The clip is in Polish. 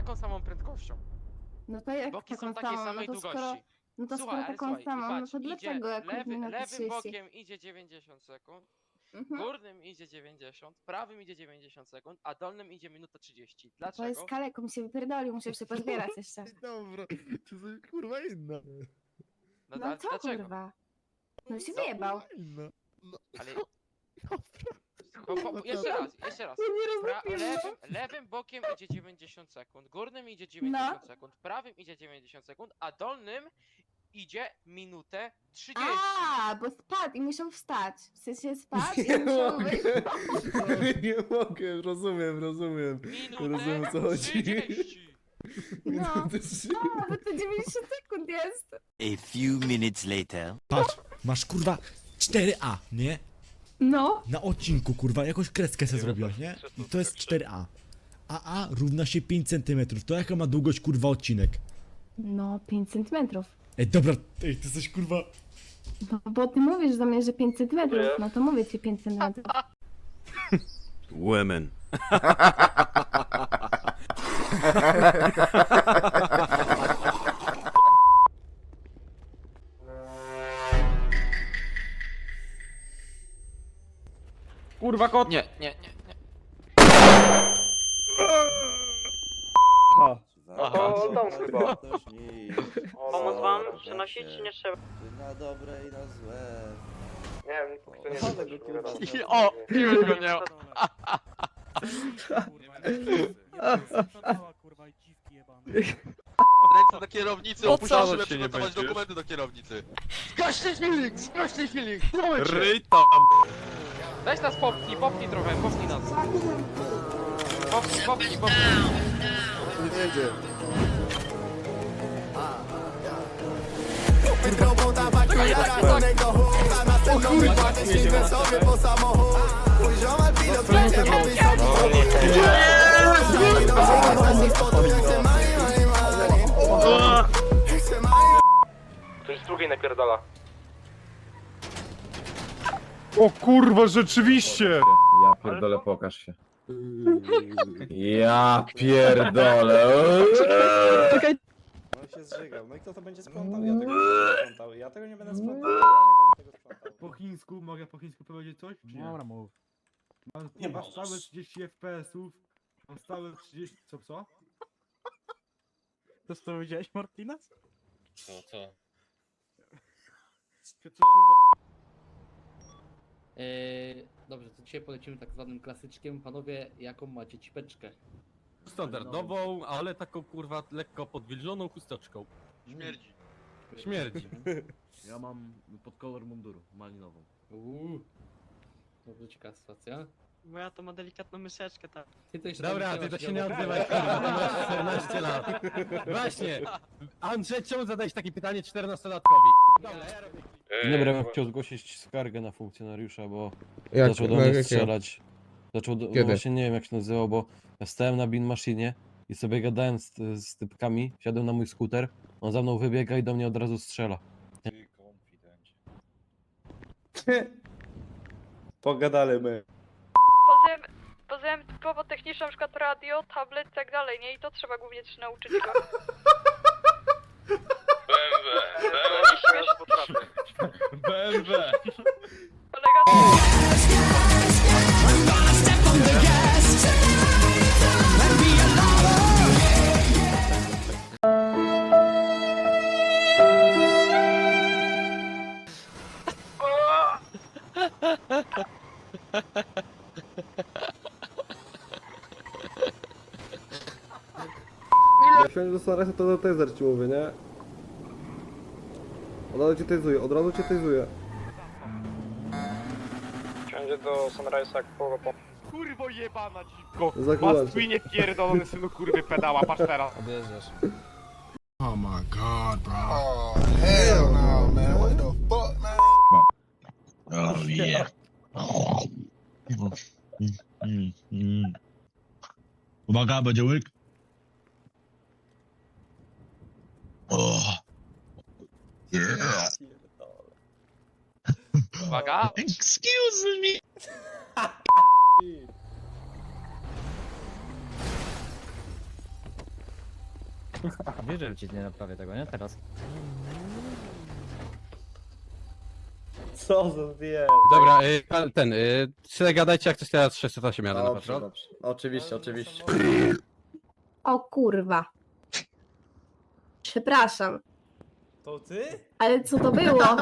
taką samą prędkością. No to jak Boki taką są takiej samą? samej no to długości. skoro, no to Słuchaj, skoro ale taką słuchaj, samą, no patrz, to idzie dlaczego jak lewy, lewym 30? bokiem idzie 90 sekund, Mhm. górnym idzie 90, prawym idzie 90 sekund, a dolnym idzie minuta 30. To Dlaczego? jest kaleką, mi się wypierdolił, muszę się pozbierać jeszcze. Dobra, to jest kurwa inna. No, No da- co dlaczego? kurwa? No się Co? wyjebał. Inna. Ale... Po, po, jeszcze raz, jeszcze raz. Pra lewym, lewym bokiem idzie 90 sekund, górnym idzie 90 sekund, prawym idzie 90 sekund, a dolnym idzie minutę 30. A, bo spadł i musiał wstać. W sensie spadł Nie i musiał mogę. wyjść. Nie mogę, rozumiem, rozumiem. Minutę Rozumiem, o co chodzi. 30. No. A, bo to 90 sekund jest. A few minutes later. Patrz, masz kurwa 4A, nie? No. Na odcinku kurwa, jakąś kreskę sobie zrobiłaś, nie? I to jest 4A. A A równa się 5 cm. To jaka ma długość kurwa odcinek? No, 5 centymetrów. Ej, dobra, ej, ty jesteś kurwa... No, bo ty mówisz do mnie, że 5 centymetrów, no to mówię ci 5 centymetrów. Women. Kurwa kot. Nie, nie, nie, nie. O, tam chyba. Pomóc wam przenosić, czy nie trzeba? Na dobre i na złe. Nie wiem, kto nie Ale go kurwa I- O, piłeś go nie. Ręce do kierownicy, opuszczam szybę, przygotować dokumenty do kierownicy. Zgaśnij silnik, zgaśnij silnik, w tym momencie. Weź nas popchnij, popchnij trochę, popchnij nas. Popchnij, popchnij, popchnij. Nie jedzie. Kurwa, jedzie już z drugiej napierdala. O kurwa, rzeczywiście! Ja pierdolę, pokaż się. Ja pierdolę. No się zżygał. No i kto to będzie sprzątał? Ja tego nie będę sprzątał. Ja tego nie będę sprzątał. Ja nie będę tego sprzątał. Po chińsku, mogę po chińsku powiedzieć coś? Czy nie? Dobra, mów. Mam, Nie mam możesz. stałe 30 FPS-ów. Mam stałe 30... Co, co? To co powiedziałeś, Martinas? Co, co? Co, kurwa? Eee, dobrze, to dzisiaj polecimy tak zwanym klasyczkiem. Panowie, jaką macie cipeczkę? Standardową, ale taką kurwa lekko podwilżoną chusteczką. Śmierdzi. Śmierdzi. Ja mam pod kolor munduru, malinową. Uuu. Dobrze, ciekawa sytuacja. Bo ja to ma delikatną myszeczkę, tak. Ty to jeszcze Dobra, ty to się nie odzywaj, kurwa, ty masz 14 lat. Właśnie. Andrzej, czemu zadałeś takie pytanie 14-latkowi? Dobra, ja robię. Dobry, ja bym chciał zgłosić skargę na funkcjonariusza, bo Jak, zaczął do no, mnie strzelać. Zaczął do, no Kiedy? właśnie nie wiem jak się nazywał, bo ja stałem na bin maszynie i sobie gadałem z, z typkami, wsiadłem na mój skuter, on za mną wybiega i do mnie od razu strzela. Pogadali my. Poznałem typowo techniczną, na przykład radio, tablet i tak dalej, nie? I to trzeba głównie też nauczyć go. Nie śmiesz, BMW. Jak wsiądziesz do Sunrise'a, to do taser ci mówię, nie? Od razu cię tezuje, od razu cię tezuje. Wsiądzie do Sunrise'a jak połowa po... Kurwo jebana dziwko. Zakułem Masz cię. nie pierdolony synu kurwy pedała, patrz teraz. Oh my god, bro. Hell no, man. What the fuck, man? Oh yeah. Uwaga, będzie łyk. O. Yeah. Uwaga. Excuse me. Wiesz, że ci nie naprawię tego, nie? Teraz. Co za wie? Dobra, y, pan- ten, y, tyle gadajcie, jak coś teraz 608 jadę na patrol. dobrze. Oczywiście, oczywiście. O kurwa. Przepraszam, To ty? ale co to było?